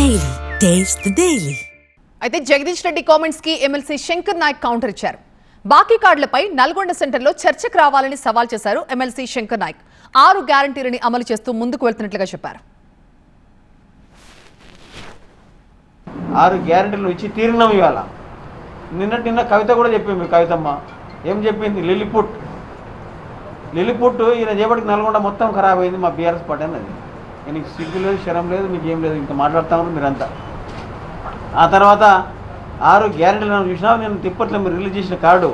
Taste the Daily. అయితే జగదీష్ రెడ్డి కామెంట్స్కి MLC Shankar Naik counter ఇచ్చారు. బాకీ కార్డులపై నల్గొండ సెంటర్లో చర్చకు రావాలని సవాల్ చేశారు ఎమ్మెల్సీ శంకర్ నాయక్. ఆరు గ్యారంటీలని అమలు చేస్తూ ముందుకు వెళ్తున్నట్లుగా చెప్పారు. ఆరు గ్యారెంటీలు ఇచ్చి తీరినాం ఇవాళ. నిన్న నిన్న కవిత కూడా చెప్పింది కవితమ్మ. ఏం చెప్పింది? లిల్లిపుట్. లిల్లిపుట్ ఈయన చేపటికి నల్గొండ మొత్తం ఖరాబ్ అయింది మా బీఆర్ఎస్ పార్టీ అన్నది. నీకు సిగ్గు లేదు శరం లేదు మీకు ఏం లేదు ఇంకా మాట్లాడుతూ ఉన్నారు మీరంతా. ఆ తర్వాత ఆరు గ్యారెంటీలు నన్ను చూసినా నేను తిప్పట్లో మీరు రిలీజ్ చేసిన కార్డు.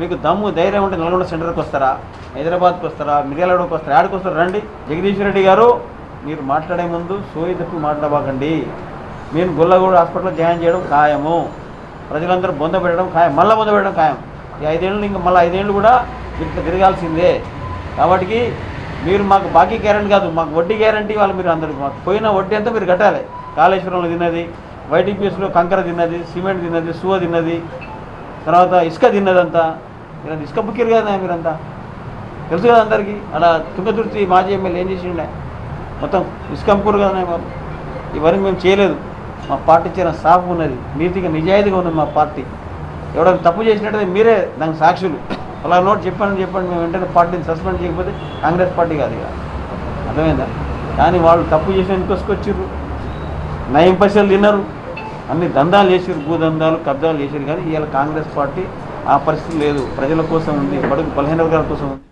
మీకు దమ్ము ధైర్యం ఉంటే నల్గొండ సెంటర్కి వస్తారా? హైదరాబాద్కి వస్తారా? మిర్యాలగూడకి వస్తారా? ఆడికి వస్తారా రండి. జగదీష్ రెడ్డి గారు మీరు మాట్లాడే ముందు సోయి తప్పి మాట్లాడబాకండి. మీరు గొల్లగూడ హాస్పిటల్లో జాయిన్ చేయడం ఖాయము. ప్రజలందరూ బొంద పెట్టడం ఖాయం. మళ్ళీ బొంద పెట్టడం ఖాయం. ఈ ఐదేళ్ళు ఇంకా మళ్ళీ ఐదేళ్ళు కూడా ఇట్లా తిరగాల్సిందే. కాబట్టి మీరు మాకు బాకీ గ్యారంటీ కాదు మాకు వడ్డీ గ్యారంటీ వాళ్ళు మీరు అందరు. మాకు పోయిన వడ్డీ అంతా మీరు కట్టాలి. కాళేశ్వరంలో తిన్నది వైటీపీఎస్లో కంకర తిన్నది సిమెంట్ తిన్నది సువ తిన్నది తర్వాత ఇసుక తిన్నదంతా. మీరు ఇసుక బుక్కిరు కదా మీరంతా. తెలుసు కదా అందరికీ? అలా తుంగతుర్తి మాజీ ఎమ్మెల్యే ఏం చేసిండే? మొత్తం ఇసుక అమ్ముకోరు కదా వాళ్ళు ఇవన్నీ మేము చేయలేదు. మా పార్టీ చాలా సాఫ్ ఉన్నది. నీతిగా నిజాయితీగా ఉన్నది మా పార్టీ. ఎవడైనా తప్పు చేసినట్టు మీరే దానికి సాక్షులు. అలా నోట్ చెప్పాను చెప్పండి మేము వెంటనే పార్టీని సస్పెండ్ చేయకపోతే కాంగ్రెస్ పార్టీ కాదు ఇక. అర్థమైందా? కానీ వాళ్ళు తప్పు చేసేందుకు తీసుకొచ్చిర్రు. నయం పైసలు తిన్నారు. అన్ని దందాలు చేసారు భూదందాలు కబ్జాలు చేసారు కానీ ఇవాళ కాంగ్రెస్ పార్టీ ఆ పరిస్థితి లేదు. ప్రజల కోసం ఉంది బడుగు బలహీన వర్గాల కోసం ఉంది.